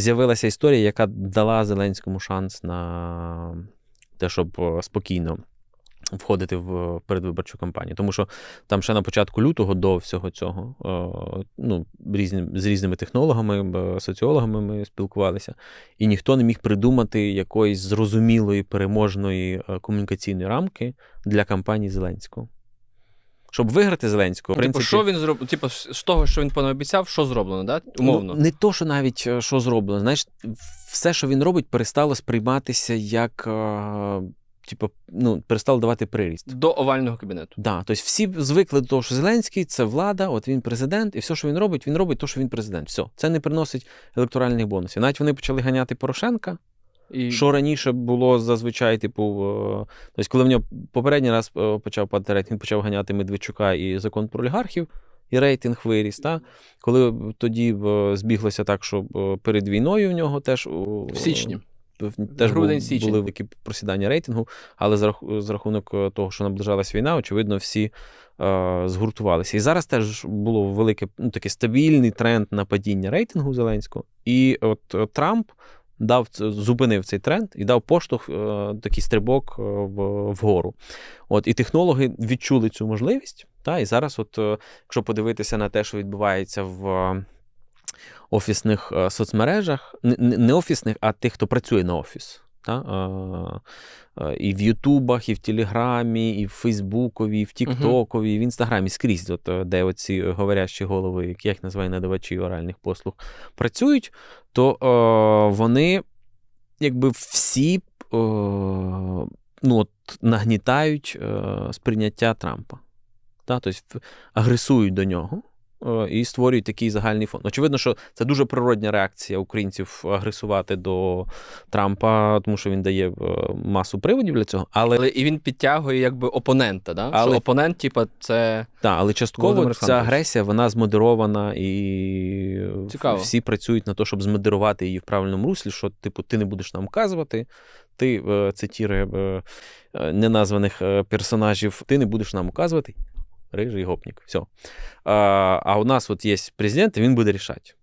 з'явилася історія, яка дала Зеленському шанс на те, щоб е, спокійно входити в передвиборчу кампанію. Тому що там ще на початку лютого до всього цього е, ну, різні, з різними технологами, е, соціологами ми спілкувалися, і ніхто не міг придумати якоїсь зрозумілої переможної е, комунікаційної рамки для кампанії Зеленського. Щоб виграти Зеленського, в Типу, що він зробив? Типу, з того, що він понаобіцяв, що зроблено, да? Умовно. Ну, не то, що навіть е, що зроблено. Знаєш, все, що він робить, перестало сприйматися як. е, Типу, ну, перестало давати приріст. До овального кабінету. Да, тобто всі звикли до того, що Зеленський це влада, от він президент, і все, що він робить, він робить те, що він президент. Все, це не приносить електоральних бонусів. Навіть вони почали ганяти Порошенка, І... що раніше було зазвичай, типу, е, тобто, коли в нього попередній раз е, почав падати рейтинг, він почав ганяти Медведчука і закон про олігархів, і рейтинг виріс. Та? Коли були е, збіглося так, що перед війною в нього теж В січні. Теж Грудень, був- були великі просідання рейтингу, але за, рах- за рахунок того, що наближалась війна, очевидно, всі е, згуртувалися. І зараз теж було велике, ну, такий стабільний тренд на падіння рейтингу Зеленського. І от Трамп дав зупинив цей тренд і дав поштовх, е, такий стрибок е, вгору. От, і технологи відчули цю можливість. Та, і зараз, от, е, якщо подивитися на те, що відбувається в офісних соцмережах, не офісних, а тих, хто працює на офіс. Та? І в Ютубах, і в Телеграмі, і в Фейсбукові, і в Тіктокові, і в Інстаграмі скрізь, от, е, де оці говорящі голови, як я їх називаю надавачі оральних послуг, працюють, то е, вони якби всі е, ну, от, нагнітають е, сприйняття Трампа. Та? Тобто агресують до нього і створюють такий загальний фон. Очевидно, що це дуже природня реакція українців агресувати до Трампа, тому що він дає е, масу приводів для цього. Але, Але і він підтягує якби опонента, да? Але- Що опонент, типу, це. та, але частково ця агресія вона змодерована і Цікаво. всі працюють на те, щоб змодерувати її в правильному руслі, що типу ти не будеш нам вказувати, ти е, е, е, неназваних е, персонажів, ти не будеш нам указувати. Рижий гопнік. Все. А, а у нас от є президент, і він буде рішати.